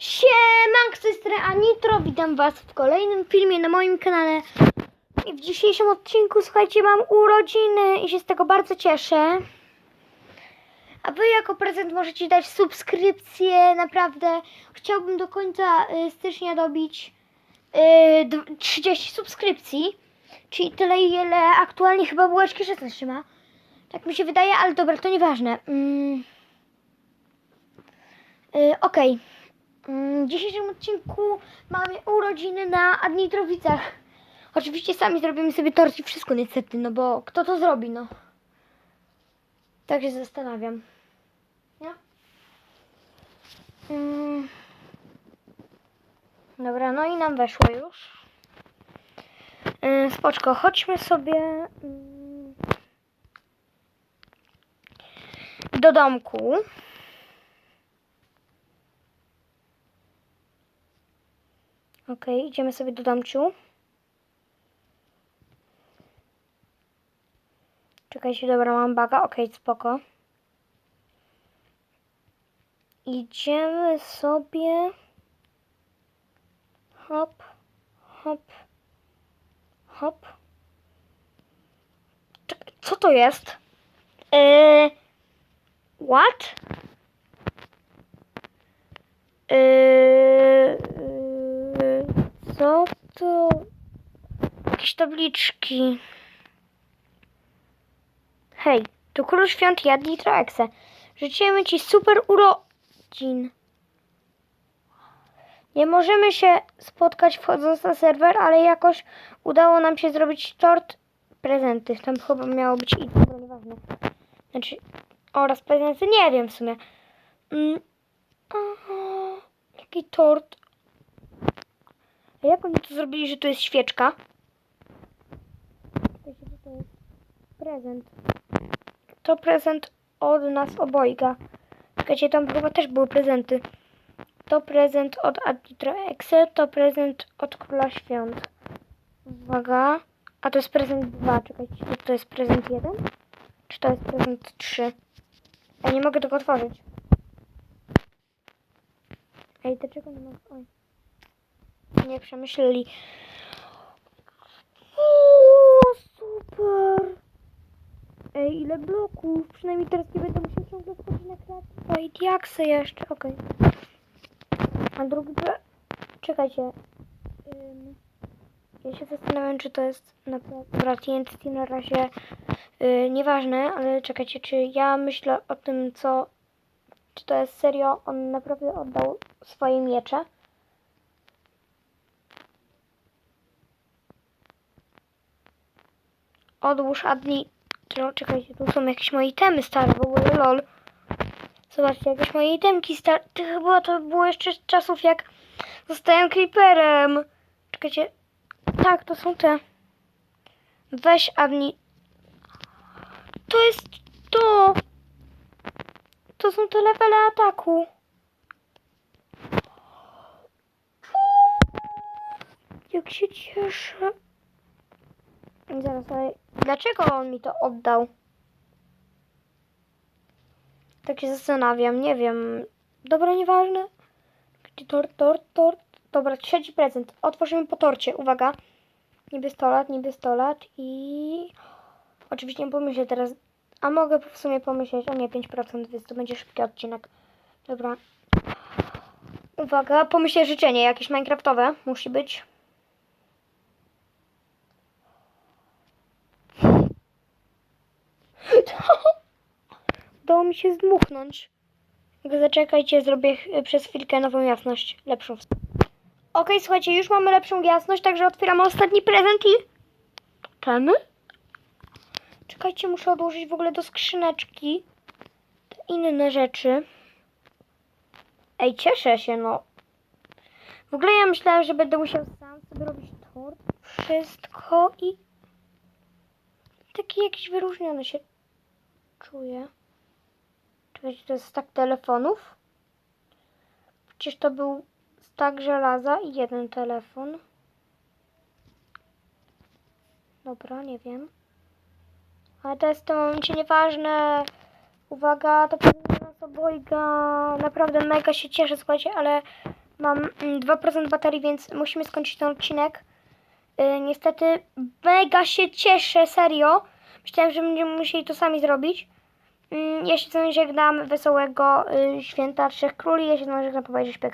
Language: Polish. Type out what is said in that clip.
Siemanko, z tej strony Anitro, witam was w kolejnym filmie na moim kanale. I w dzisiejszym odcinku, słuchajcie, mam urodziny i się z tego bardzo cieszę. A wy jako prezent możecie dać subskrypcję, naprawdę. Chciałbym do końca y, stycznia dobić y, dw- 30 subskrypcji. Czyli tyle, ile aktualnie chyba bułeczki 16 ma. Tak mi się wydaje, ale dobra, to nieważne. Mm. Y, Okej. Mm, W dzisiejszym odcinku mamy urodziny na Adnitrowicach. Oczywiście sami zrobimy sobie tort i wszystko niestety, no bo kto to zrobi, no. Tak się zastanawiam. Mm. Dobra, no i nam weszło już. Yy, spoczko, chodźmy sobie mm, do domku. Okej, idziemy sobie do domciu. Czekajcie, dobra, mam baga. Okej, spoko. Idziemy sobie. Hop, hop, hop. Czekaj, co to jest? Eee, what? Eee, co to? Jakieś tabliczki. Hej, tu król świąt Jadli Troexe. Życzymy ci super urodzin. Nie możemy się spotkać wchodząc na serwer, ale jakoś udało nam się zrobić tort, prezenty. Tam chyba miało być i dobra, nieważne. Znaczy, oraz prezenty, nie wiem w sumie. Mm. Aha, jaki tort. A jak oni to zrobili, że to jest świeczka? To jest? Prezent. To prezent od nas obojga. Czekajcie, tam chyba też były prezenty. To prezent od Aditro Exe, to prezent od Króla Świąt. Uwaga. A to jest prezent 2. Czekajcie, czy to jest prezent 1? Czy to jest prezent 3? Ja nie mogę tego otworzyć. Ej, dlaczego nie mogę? Oj. Nie przemyśleli. O, super! Ej, ile bloków? Przynajmniej teraz nie będę musiał ciągle wchodzić na kreatywę. Oj, diaksy jeszcze, okej. A drugi... Czekajcie. Ja się zastanawiam, czy to jest naprawdę... TNT na razie yy, nieważne, ale czekajcie, czy ja myślę o tym, co... Czy to jest serio? On naprawdę oddał swoje miecze? Odłóż Adni... Tro- Czekajcie, tu są jakieś moje itemy stare w ogóle, lol. Zobaczcie, jakieś moje itemki stare. Ty chyba to było jeszcze z czasów, jak zostałem creeperem. Czekajcie. Tak, to są te. Weź Adni. To jest to. To są te levele ataku. Jak się cieszę. Zaraz, ale dlaczego on mi to oddał? Tak się zastanawiam, nie wiem. Dobra, nieważne. Gdzie Tort, tort, tort. Dobra, trzeci prezent. Otworzymy po torcie. Uwaga. Niby 100 lat, niby 100 lat i... Oczywiście nie pomyślę teraz. A mogę w sumie pomyśleć. O nie, 5%, więc to będzie szybki odcinek. Dobra. Uwaga, pomyślę życzenie. Jakieś minecraftowe musi być. Udało mi się zdmuchnąć. Zaczekajcie, zrobię przez chwilkę nową jasność. Lepszą. Okej, słuchajcie, już mamy lepszą jasność, także otwieramy ostatni prezent i... Czekajcie, muszę odłożyć w ogóle do skrzyneczki te inne rzeczy. Ej, cieszę się, no. W ogóle ja myślałem, że będę musiał sam sobie robić tort, wszystko i... Taki jakiś wyróżniony się czuję. Czekajcie, to jest stak telefonów? Przecież to był stak żelaza i jeden telefon. Dobra, nie wiem. Ale to jest w tym momencie nieważne. Uwaga, to powinno nas obojga. Naprawdę mega się cieszę, słuchajcie, ale Mam mm, 2% baterii, więc musimy skończyć ten odcinek. Y, niestety mega się cieszę, serio. Myślałem, że będziemy musieli to sami zrobić. Mm, Ja się z żegnam. Wesołego y, święta Trzech Króli. Ja się z żegnam, powiedzieć